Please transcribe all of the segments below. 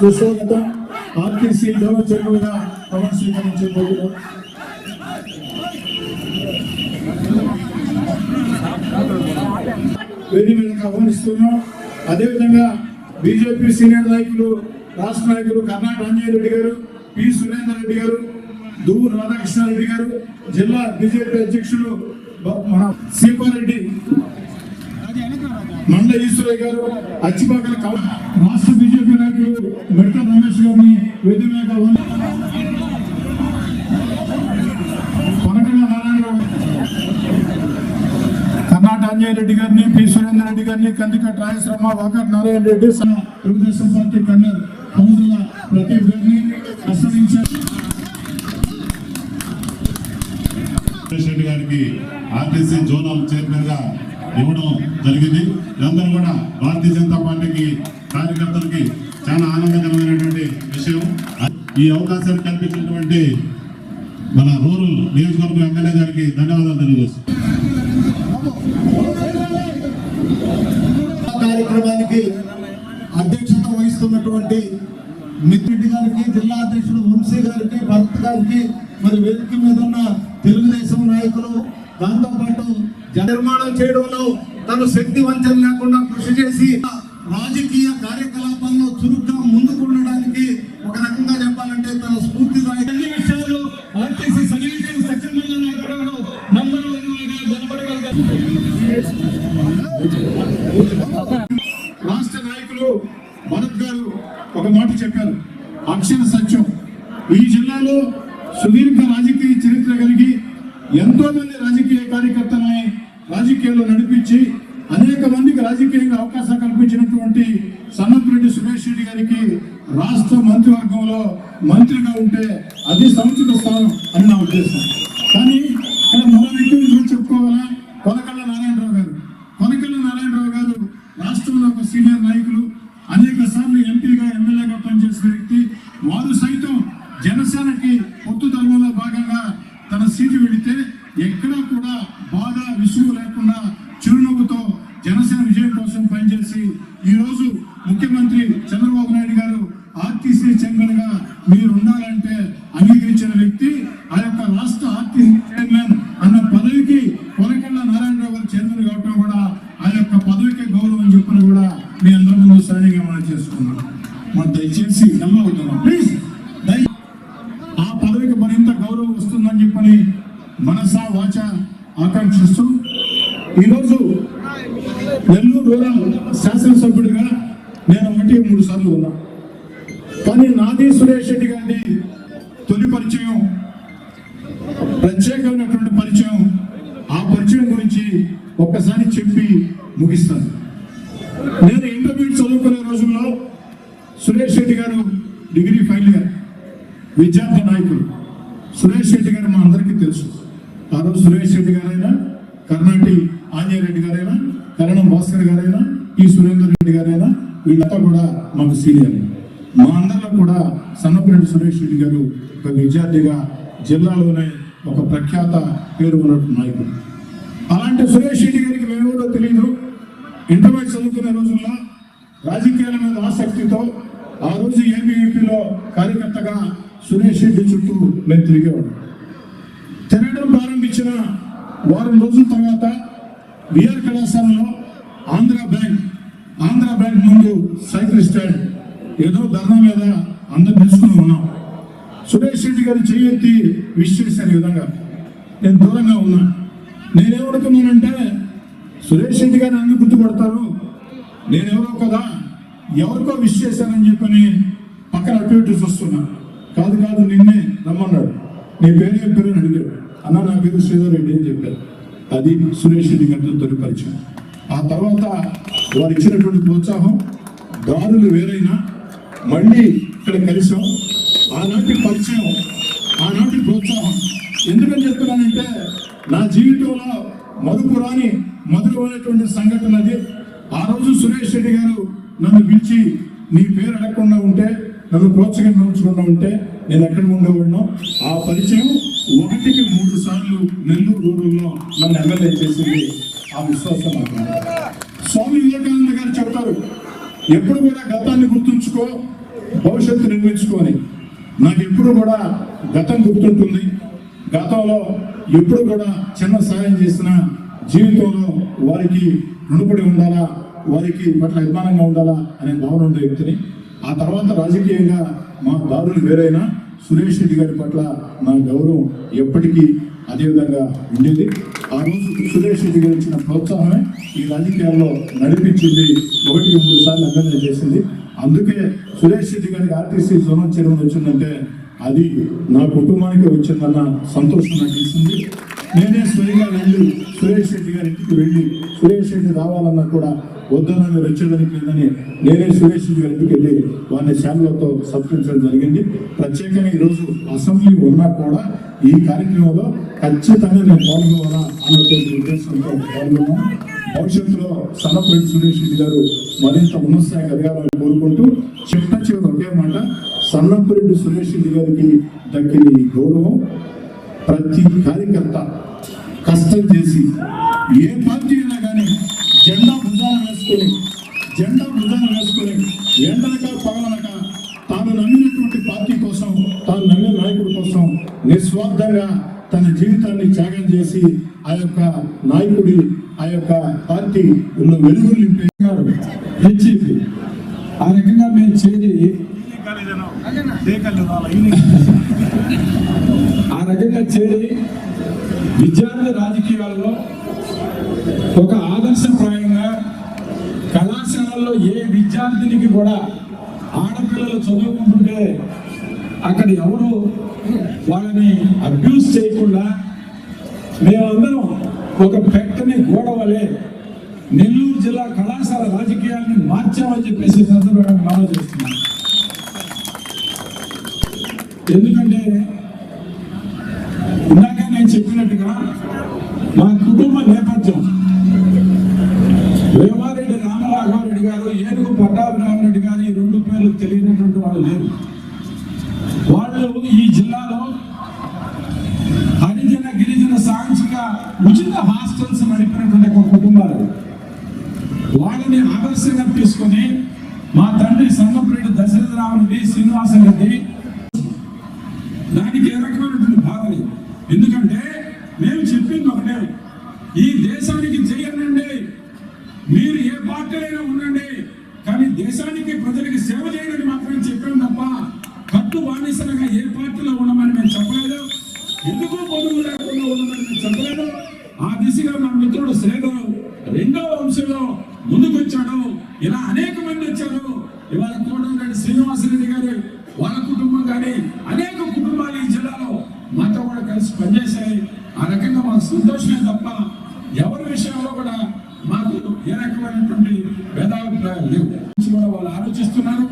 సుస్వాగతం ఆర్టీసీ గౌరవ చైర్మన్గా పవన్ స్వీకరించే రోజులు వేది మీదకి ఆహ్వానిస్తున్నాం. అదేవిధంగా బీజేపీ సీనియర్ నాయకులు రాష్ట్ర నాయకులు కర్ణాటక అంజయ్ రెడ్డి గారు పి సురేందర్ రెడ్డి గారు దువ్వు రాధాకృష్ణారెడ్డి గారు జిల్లా బీజేపీ అధ్యక్షులు శ్రీపారెడ్డి మన సీపారెడ్డి ఈశ్వరయ్య గారు అచ్చిపాకల రాష్ట్ర మరియు నాయకులు రమేష్ గారిని వేది మీద ఆహ్వాని- కొనకళ్ళ నారాయణరావు. కర్ణాటక అంజయ్ రెడ్డి గారిని పి. సురేందర్ రెడ్డి గారిని కందికట్ రాయశ్రమ వాకట్ నారాయణ రెడ్డి తెలుగుదేశం పార్టీ కన్నర్ కౌన్సిల ప్రదీప్ గారిని ప్రసరించారు రెడ్డి గారికి ఆర్టీసీ జోనల్ చైర్మన్గా ఇవ్వడం జరిగింది. ఇదందరూ కూడా భారతీయ జనతా పార్టీకి కార్యకర్తలకి చాలా ఆనందకరమైనటువంటి విషయం. ఈ అవకాశాన్ని కల్పించినటువంటి మన రూరల్ నియోజకవర్గం ఎమ్మెల్యే గారికి ధన్యవాదాలు తెలియజేస్తాం కార్యక్రమానికి అధ్యక్షత వహిస్తున్నటువంటి మిత్రుడి గారికి జిల్లా అధ్యక్షుడు వంశీ గారికి భరత్ గారికి మరి వేదిక మీద ఉన్న తెలుగుదేశం నాయకులు దాంతో పాటు నిర్మాణం చేయడంలో తను శక్తి వంచన లేకుండా కృషి చేసి రాజకీయ కార్యక్రమం కార్యకలాపాల్లో చురుగ్గా ముందుకు ఉండడానికి ఒక రకంగా చెప్పాలంటే తన స్ఫూర్తిదాయక అన్ని విషయాలు ఆర్టీసీ సర్వీసింగ్ సత్యమల్ల నాయకుడు నంబర్ వన్గా నిలబడగలిగారు రాష్ట్ర నాయకులు భరత్ గారు ఒక మాట చెప్పారు. అక్షర సత్యం. ఈ జిల్లాలో సుదీర్ఘ రాజకీయ చరిత్ర కలిగి ఎంతో మంది రాజకీయ కార్యకర్తలని రాజకీయాల్లో నడిపించి అనేక మందికి రాజకీయంగా అవకాశం కల్పించినటువంటి సన్నపురెడ్డి సురేష్ రెడ్డి గారికి రాష్ట్ర మంత్రివర్గంలో మంత్రిగా ఉంటే అది సముచిత స్థానం అని నా ఉద్దేశం. కానీ ఇక్కడ మరో వ్యక్తి గురించి చెప్పుకోవాలా? కొనకళ్ళ నారాయణరావు గారు. కొనకళ్ళ నారాయణరావు గారు రాష్ట్రంలో ఒక సీనియర్ నాయకులు అనేక సార్లు ఎంపీగా ఎమ్మెల్యేగా పనిచేసిన వ్యక్తి. మీరు అంగీకరించిన వ్యక్తి ఆ యొక్క రాష్ట్ర ఆర్టీసీ చైర్మన్ అన్న పదవికి కొనకళ్ళ నారాయణరావు గారు చైర్మన్ కావటం కూడా ఆ యొక్క పదవికి గౌరవం చెప్పని కూడా మీ అందరూ సరైన మనం చేసుకున్నాం. మరి దయచేసి అవుతున్నాం ప్లీజ్ దయ ఆ పదవికి మరింత గౌరవం వస్తుందని చెప్పని మనసా వాచ ఆకాంక్షిస్తూ ఈరోజు నెల్లూరు రూరల్ శాసనసభ్యుడిగా నేను ఒకటి మూడు సార్లు ఉన్నా. కానీ నాది సురేష్ రెడ్డి గారిది తొలి పరిచయం ప్రత్యేకమైనటువంటి పరిచయం. ఆ పరిచయం గురించి ఒక్కసారి చెప్పి ముగిస్తాను. నేను ఇంటర్మీడియట్ చదువుకునే రోజుల్లో సురేష్ రెడ్డి గారు డిగ్రీ ఫైనల్ ఇయర్ విద్యార్థి నాయకులు. సురేష్ రెడ్డి గారు మా అందరికీ తెలుసు. ఆ రోజు సురేష్ రెడ్డి గారైనా కర్ణాటి ఆంజనేయ రెడ్డి గారైనా కరణం భాస్కర్ గారైనా ఈ సురేందర్ రెడ్డి గారైనా వీళ్ళంతా కూడా మాకు సీనియర్ మా అందరిలో కూడా సన్నపరెడ్డి సురేష్ రెడ్డి గారు ఒక విద్యార్థిగా జిల్లాలోనే ఒక ప్రఖ్యాత పేరు ఉన్నట్టు నాయకుడు. అలాంటి సురేష్ రెడ్డి గారికి మేమెవరో తెలియదు ఇంటర్మీడియట్ చదువుకునే రోజుల్లో రాజకీయాల మీద ఆసక్తితో ఆ రోజు ఏబీవీపీలో కార్యకర్తగా సురేష్ రెడ్డి చుట్టూ మేము తిరిగేవాడు తిరగడం ప్రారంభించిన వారం రోజుల తర్వాత విఆర్ కళాశాలలో ఆంధ్ర బ్యాంక్ ఆంధ్ర బ్యాంక్ ముందు సైకిల్ స్టాండ్ ఏదో ధర్నా మీద అందరు తెలుసుకుని ఉన్నాం. సురేష్ రెడ్డి గారు చేయెత్తి విష్ చేశారు ఈ విధంగా. నేను దూరంగా ఉన్నా. నేనేమనుకున్నానంటే సురేష్ రెడ్డి గారు అన్ని గుర్తుపడతారు? నేనెవరో కదా ఎవరికో విష్ చేశానని చెప్పని పక్కన అటు ఇటు చూస్తున్నా. కాదు కాదు నిన్నే రమ్మన్నాడు. నీ పేరు ఏం పేరు అడిగాడు. అన్న నా పేరు శ్రీధర్ రెడ్డి అని చెప్పారు అది సురేష్ రెడ్డి గారితో తొలి పరిచయం. ఆ తర్వాత వారు ఇచ్చినటువంటి ప్రోత్సాహం దారులు వేరైనా మళ్ళీ ఇక్కడ కలిసాం. ఆనాటి పరిచయం ఆనాటి ప్రోత్సాహం. ఎందుకని చెప్తున్నానంటే నా జీవితంలో మరుపురాని మధురమైనటువంటి సంఘటన అది. ఆ రోజు సురేష్ రెడ్డి గారు నన్ను పిలిచి నీ పేరు అడగకుండా ఉంటే నన్ను ప్రోత్సహించకుండా ఉంటే నేను ఎక్కడ ఉండేవాడినో? ఆ పరిచయం ఒకటికి మూడు సార్లు నెల్లూరు రూరల్లో నన్ను ఎమ్మెల్యే చేసింది. ఆ విశ్వాసం నాకు స్వామి వివేకానంద ఎప్పుడు కూడా గతాన్ని గుర్తుంచుకో భవిష్యత్తు నిర్మించుకొని. నాకు ఎప్పుడు కూడా గతం గుర్తుంటుంది. గతంలో ఎప్పుడు కూడా చిన్న సహాయం చేసిన జీవితంలో వారికి రుణపడి ఉండాలా వారికి పట్ల అభిమానంగా ఉండాలా అనే భావన ఉండే వ్యక్తిని. ఆ తర్వాత రాజకీయంగా మా దారులు వేరైనా సురేష్ రెడ్డి గారి పట్ల నా గౌరవం ఎప్పటికీ అదేవిధంగా ఉండేది. ఆ రోజు సురేష్ రెడ్డి గారు ఇచ్చిన ప్రోత్సాహమే ఈ రాజకీయాల్లో నడిపించింది. ఒకటికి మూడు సార్లు ఎమ్మెల్యే చేసింది. అందుకే సురేష్ రెడ్డి గారికి ఆర్టీసీ జోనల్ చైర్మన్ వచ్చిందంటే అది నా కుటుంబానికి వచ్చిందన్న సంతోషం నాకు ఇస్తుంది నేనే స్వయంగా వెళ్ళి సురేష్ రెడ్డి గారి ఇంటికి వెళ్ళి సురేష్ రెడ్డి రావాలన్నా కూడా వద్దన మీరు వచ్చేదానికి లేదని నేనే సురేష్ రెడ్డి గారి ఇంటికి వెళ్ళి వారిని శాలతో సత్కరించడం జరిగింది. ప్రత్యేకంగా ఈరోజు అసెంబ్లీ ఉన్నా కూడా ఈ కార్యక్రమంలో ఖచ్చితంగా నేను పాల్గొనాలా అన్నటువంటి ఉద్దేశంతో పాల్గొన్నాను భవిష్యత్తులో సన్నపరెడ్డి సురేష్ రెడ్డి గారు మరింత ఉన్నత స్థాయికి ఎదగాలని కోరుకుంటూ చిట్ట చివరి ఒకే మాట సన్నపరెడ్డి సురేష్ రెడ్డి గారికి దక్కిన ఈ గౌరవం ప్రతి కార్యకర్త కష్టం చేసి ఏ పార్టీ అయినా కానీ జెండా భుజాన వేసుకొని జెండా భుజాన వేసుకొని ఎండనక పగలనక నిస్వార్థంగా తన జీవితాన్ని త్యాగం చేసి ఆ యొక్క నాయకుడి ఆ యొక్క పార్టీ ఉన్న వెలుగులు నింపే హెచ్ఈపి ఆ రకంగా మేము చేరి ఆ రకంగా చేరి విద్యార్థి రాజకీయాల్లో ఒక ఆదర్శప్రాయంగా కళాశాలల్లో ఏ విద్యార్థినికి కూడా ఆడపిల్లలు చదువుకుంటుంటే అక్కడ ఎవరు వాళ్ళని అబ్యూస్ చేయకుండా మేమందరం ఒక పెట్టని గోడవలే నెల్లూరు జిల్లా కళాశాల రాజకీయాన్ని మార్చామని చెప్పేసి సందర్భంగా మనం చేస్తున్నాం ఎందుకంటే ఇందాక నేను చెప్పినట్టుగా మా కుటుంబ నేపథ్యం వేమారెడ్డి రామరాఘవరెడ్డి గారు ఏనుగు పట్టాభిరామరెడ్డి గారు ఈ రెండు పేర్లు తెలియనటువంటి వాళ్ళు లేరు వాళ్ళు ఈ జిల్లాలో హరిజన గిరిజన సాంఘిక ఉచిత హాస్టల్స్ నడిపినటువంటి ఒక కుటుంబాలు. వాళ్ళని ఆదర్శంగా తీసుకొని మా తండ్రి సంగపరెడ్డి దశరథరామరెడ్డి శ్రీనివాసన్ రెడ్డి దానికి ఏ రకమైనటువంటి బాధ లేదు. ఎందుకంటే మేము చెప్పింది ఒకటే ఈ దేశానికి చేయనండి మీరు ఏ పార్టీలైనా ఉండండి కానీ దేశానికి ప్రజలకి సేవ చేయడానికి మాత్రమే చెప్పాం తప్ప కట్టు బానిసలుగా ఏ పార్టీలో ఉండమని మేము చెప్పలేదు. ఎందుకు పొదుపు లేకుండా ఉండమని మేము చెప్పలేదు ఆ దిశగా మా మిత్రుడు శ్రీధరు రెండో వంశంలో ముందుకు వచ్చాడు ఇలా అనేక మంది వచ్చారు ఇవాళ కోటమిరెడ్డి శ్రీనివాసరెడ్డి గారు వాళ్ళ కుటుంబం కానీ అనేక కుటుంబాలు ఈ జిల్లాలో మాతో కూడా కలిసి పనిచేశాయి ఆ రకంగా మాకు సంతోషమే తప్ప ఎవరి విషయంలో కూడా మాకు ఏ రకమైనటువంటి భేదాభిప్రాయాలు లేవు. కూడా వాళ్ళు ఆలోచిస్తున్నారు.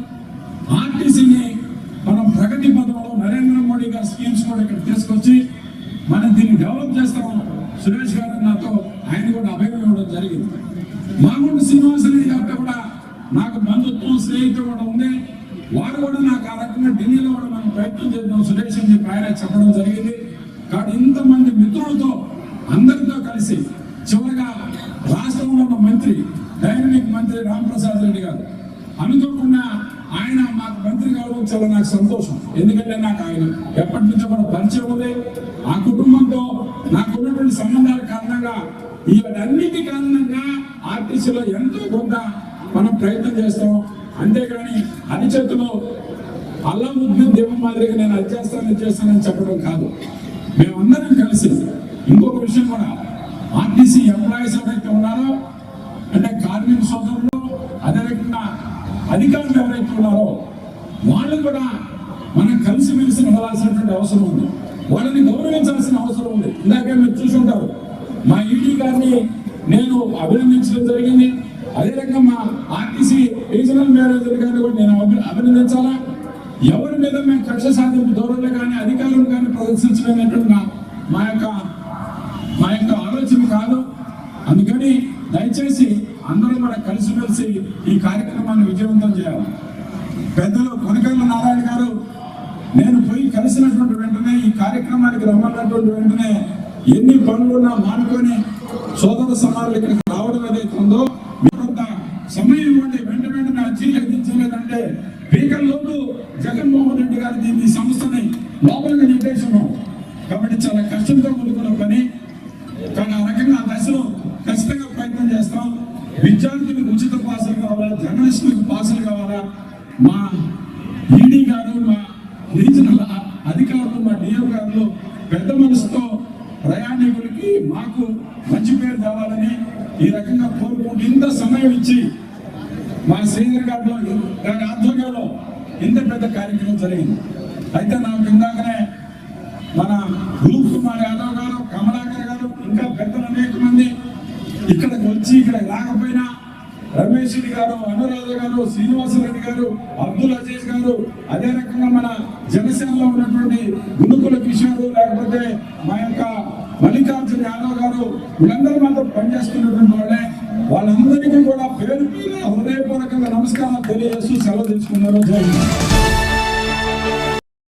ఆర్టీసీని మనం ప్రగతి పదంలో నరేంద్ర మోడీ గారి స్కీమ్స్ కూడా ఇక్కడ తీసుకొచ్చి మనం దీన్ని డెవలప్ చేస్తాం. సురేష్ గారు నాతో ఆయన కూడా అభయం ఇవ్వడం జరిగింది. మామూలు శ్రీనివాసరెడ్డి గారితో కూడా నాకు బంధుత్వం స్నేహితులు కూడా ఉంది. వారు కూడా నాకు ఆ రకంగా ఢిల్లీలో కూడా మనం ప్రయత్నం చేద్దాం. సురేష్ అని చెప్పి ఆయన చెప్పడం జరిగింది. కాబట్టి ఇంతమంది మిత్రులతో అందరితో కలిసి చివరిగా రాష్ట్రంలో ఉన్న మంత్రి డైనమిక్ మంత్రి రాంప్రసాద్ రెడ్డి గారు అనుకోకుండా ఆయన మాకు మంత్రి కావడం చాలా నాకు సంతోషం. ఎందుకంటే నాకు ఆయన ఎప్పటి నుంచో కూడా పరిచయం ఉంది. ఆ కుటుంబంతో నాకు ఉన్నటువంటి సంబంధాల కారణంగా ఇవన్నిటి కారణంగా ఆర్టీసీలో ఎంతో కొంత మనం ప్రయత్నం చేస్తాం. అంతేగాని అనిచేతిలో అల్లం ఉద్యోగం మాదిరిగా నేను అది చేస్తాను ఇది చేస్తానని చెప్పడం కాదు. మేమందరం కలిసి ఇంకొక విషయం కూడా ఆర్టీసీ ఎంప్లాయీస్ ఎవరైతే ఉన్నారో అంటే కార్మిక సోదరులు అదే అధికారులు ఎవరైతే ఉన్నారో వాళ్ళు కూడా మనం కలిసిమెలిసి నడవాల్సినటువంటి అవసరం ఉంది. వాళ్ళని గౌరవించాల్సిన అవసరం ఉంది. ఇందాకే మీరు చూసుంటారు మా ఈడీ గారిని నేను అభినందించడం జరిగింది. అదే రకంగా మా ఆర్టీసీ రీజనల్ మేనేజర్ గారిని కూడా నేను అభి- అభినందించాలా? మీద మేము కక్ష సాధింపు ధోరణులు కానీ అధికారులు కానీ ప్రదర్శించలేనటువంటి మా- యొక్క మా యొక్క ఆలోచన కాదు. అందుకని దయచేసి అందరూ కూడా కలిసిమెలిసి ఈ కార్యక్రమాన్ని విజయవంతం చేయాలి. పెద్దలు కొనకల్ల నారాయణ గారు నేను పోయి కలిసినటువంటి వెంటనే ఈ కార్యక్రమానికి రమ్మన్నటువంటి వెంటనే ఎన్ని పనులున్నా మానుకొని సోదర సమానులు ఇక్కడికి రావడం ఏదైతే ఉందో కొంత సమయం ఇవ్వండి. వెంట వెంటనే వచ్చి ఆలోచించలేదంటే పీకల్లో లోపు మీ సంస్థని లోపలికి నిర్దేశం కాబట్టి చాలా కష్టంతో కూడుకున్న పని. కానీ ఆ రకంగా ఆ దశలో ఖచ్చితంగా ప్రయత్నం చేస్తాం. విద్యార్థులకు ఉచిత పాసులు కావాలా? జర్నలిస్టులకు పాసులు కావాలా? మా ఈడీ గారు మా రీజనల్ అధికారులు మా డిఎం గారు పెద్ద మనసుతో ప్రయాణికులకి మాకు మంచి పేరు కావాలని ఈ రకంగా కోరుకుంటూ ఇంత సమయం ఇచ్చి మా శ్రీధర్ గారిలో గారి ఆధ్వర్యంలో ఇంత పెద్ద కార్యక్రమం జరిగింది. అయితే నాకు ఇందాకనే మన గురు కుమార్ యాదవ్ గారు కమలాకర్ గారు ఇంకా పెద్దలు అనేక మంది ఇక్కడికి వచ్చి ఇక్కడ రాకపోయినా రమేష్ రెడ్డి గారు అనురాధ గారు శ్రీనివాసరెడ్డి గారు అబ్దుల్ అజీజ్ గారు అదే రకంగా మన జనసేనలో ఉన్నటువంటి గురుకుల కిషోర్ లేకపోతే మా యొక్క మల్లికార్జున యాదవ్ గారు వీళ్ళందరూ మాతో పనిచేస్తున్నటువంటి వాళ్ళే. వాళ్ళందరికీ కూడా పేరు హృదయపూర్వకంగా నమస్కారం తెలియజేస్తూ సెలవు తీసుకున్నారు.